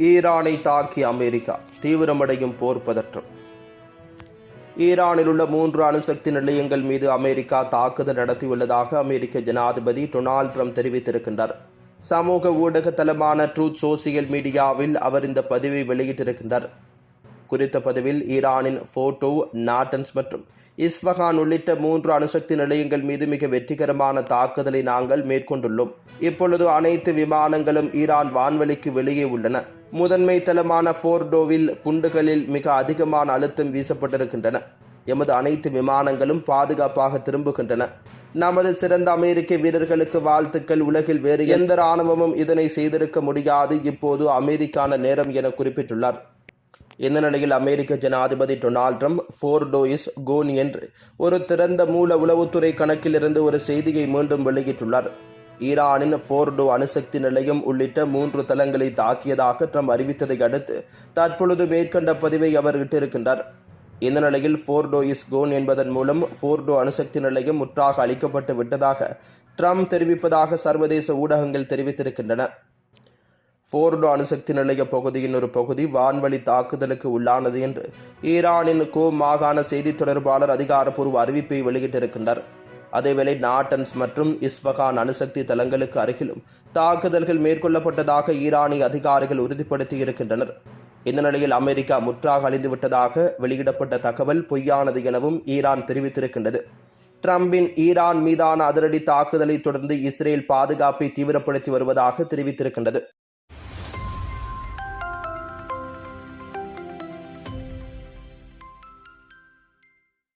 ஈரானை தாக்கி அமெரிக்கா தீவிரமடையும் போர் பதற்றம். ஈரானில் உள்ள மூன்று அணுசக்தி நிலையங்கள் மீது அமெரிக்கா தாக்குதல் நடத்தியுள்ளதாக அமெரிக்க ஜனாதிபதி டொனால்ட் ட்ரம்ப் தெரிவித்திருக்கின்றார். சமூக ஊடக தளமான ட்ரூத் சோசியல் மீடியாவில் அவர் இந்த பதிவை வெளியிட்டிருக்கின்றார். குறித்த பதிவில் ஈரானின் போட்டோ நாட்டன்ஸ் மற்றும் இஸ்வகான் உள்ளிட்ட மூன்று அணுசக்தி நிலையங்கள் மீது மிக வெற்றிகரமான தாக்குதலை நாங்கள் மேற்கொண்டுள்ளோம். இப்பொழுது அனைத்து விமானங்களும் ஈரான் வான்வெளிக்கு வெளியே உள்ளன. முதன்மை தளமான போர்டோவில் குண்டுகளில் மிக அதிகமான அழுத்தம் வீசப்பட்டிருக்கின்றன. எமது அனைத்து விமானங்களும் பாதுகாப்பாக திரும்புகின்றன. நமது சிறந்த அமெரிக்க வீரர்களுக்கு வாழ்த்துக்கள். உலகில் வேறு எந்த இராணுவமும் இதனை செய்திருக்க முடியாது. இப்போது அமெரிக்கான நேரம் என குறிப்பிட்டுள்ளார். இந்த நிலையில் அமெரிக்க ஜனாதிபதி டொனால்ட் ட்ரம்ப் ஃபோர்டோயிஸ் கோன் என்று ஒரு திறந்த மூல உளவுத்துறை கணக்கிலிருந்து ஒரு செய்தியை மீண்டும் வெளியிட்டுள்ளார். ஈரானின் ஃபோர்டோ அணுசக்தி நிலையம் உள்ளிட்ட மூன்று தளங்களை தாக்கியதாக ட்ரம்ப் அறிவித்ததை அடுத்து தற்பொழுது மேற்கண்ட பதிவை அவர் இட்டிருக்கின்றார். இந்த நிலையில் ஃபோர்டோ இஸ் கோன் என்பதன் மூலம் ஃபோர்டோ அணுசக்தி நிலையம் முற்றாக அளிக்கப்பட்டு விட்டதாக ட்ரம்ப் தெரிவிப்பதாக சர்வதேச ஊடகங்கள் தெரிவித்திருக்கின்றன. ஃபோர்டோ அணுசக்தி நிலைய பகுதியின் ஒரு பகுதி வான்வழி தாக்குதலுக்கு உள்ளானது என்று ஈரானின் கோ மாகாண செய்தி தொடர்பாளர் அதிகாரப்பூர்வ அறிவிப்பை வெளியிட்டிருக்கின்றார். அதேவேளை நாட்டன்ஸ் மற்றும் இஸ்பகான் அணுசக்தி தளங்களுக்கு அருகிலும் தாக்குதல்கள் மேற்கொள்ளப்பட்டதாக ஈரானிய அதிகாரிகள் உறுதிப்படுத்தியிருக்கின்றனர். இந்த நிலையில் அமெரிக்கா முற்றாக அழிந்துவிட்டதாக வெளியிடப்பட்ட தகவல் பொய்யானது எனவும் ஈரான் தெரிவித்திருக்கின்றது. ட்ரம்பின் ஈரான் மீதான அதிரடி தாக்குதலை தொடர்ந்து இஸ்ரேல் பாதுகாப்பை தீவிரப்படுத்தி வருவதாக தெரிவித்திருக்கின்றது.